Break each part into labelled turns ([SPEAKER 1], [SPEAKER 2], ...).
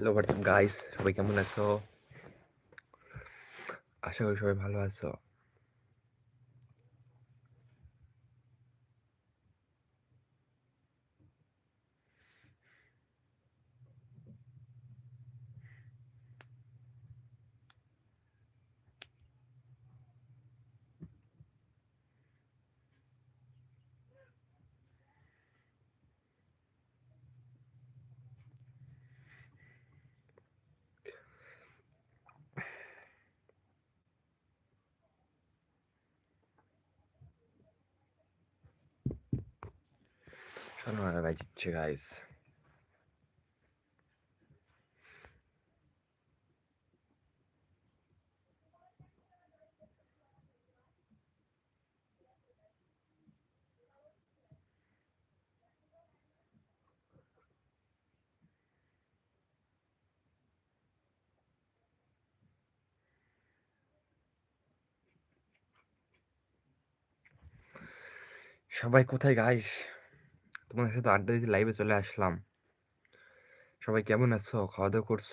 [SPEAKER 1] Hello WhatsApp guys সবাই কেমন আছো? আশা করি সবাই ভালো আছো। শোনো না ভাই দিচ্ছে গাইস সবাই কোথায় গাইস তোমাদের সাথে আড্ডা দিতে লাইভে চলে আসলাম। সবাই কেমন আছো? খাওয়া দাওয়া করছ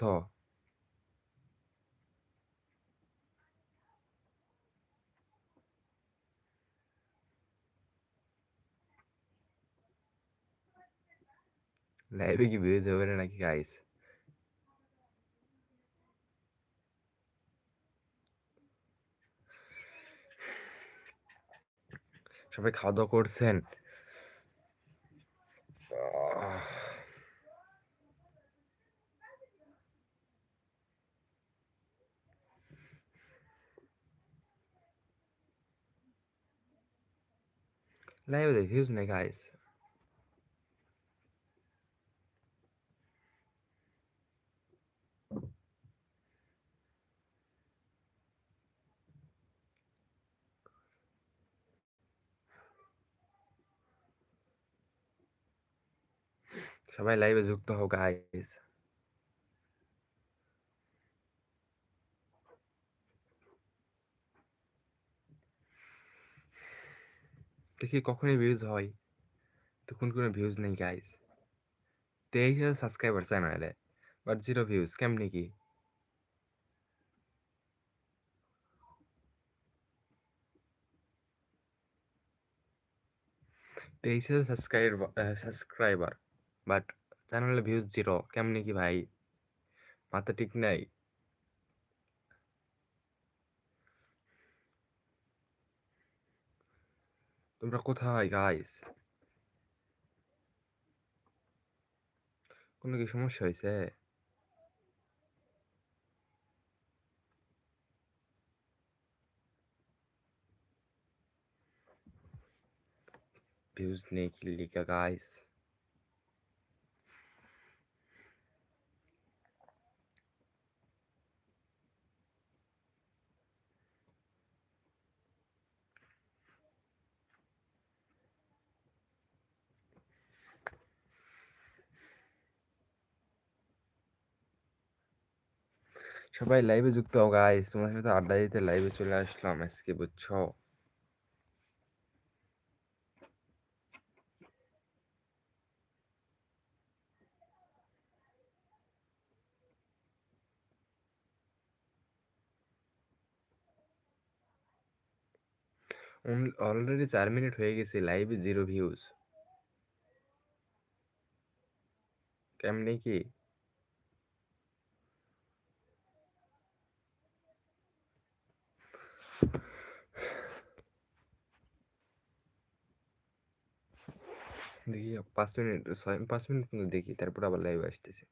[SPEAKER 1] লাইভে কি বেরোতে হবে না নাকি গাইস সবাই খাওয়া দাওয়া করছেন? লাইভে ভিউজ নেই গাইস সবাই লাইভে যুক্ত হও গাইস দেখি কখনই ভিউজ হয়। তখন কোনো ভিউজ নেই গাইস তেইশ হাজার সাবস্ক্রাইবার চ্যানেলে বাট জিরো ভিউজ কেমনি কি? তেইশ হাজার সাবস্ক্রাইবার সাবস্ক্রাইবার বাট চ্যানেলে ভিউজ জিরো কেমনি কি ভাই? মাথা ঠিক নাই। তোমরা কোথায় গাইস কোনো কি সমস্যা হয়েছে ভিউজ নেই কি লিখা গাইস সবাই লাইভে যুক্ত। হও গাইস তোমার সাথে আড্ডা দিতে লাইভে চলে আসলাম আজকে, বুঝছ? অলরেডি চার মিনিট হয়ে গেছে লাইভে জিরো ভিউজ কেমনি কি? দেখি পাঁচ মিনিট ছয় পাঁচ মিনিট কিন্তু দেখি তারপর আবার লাইভ আসতেছে।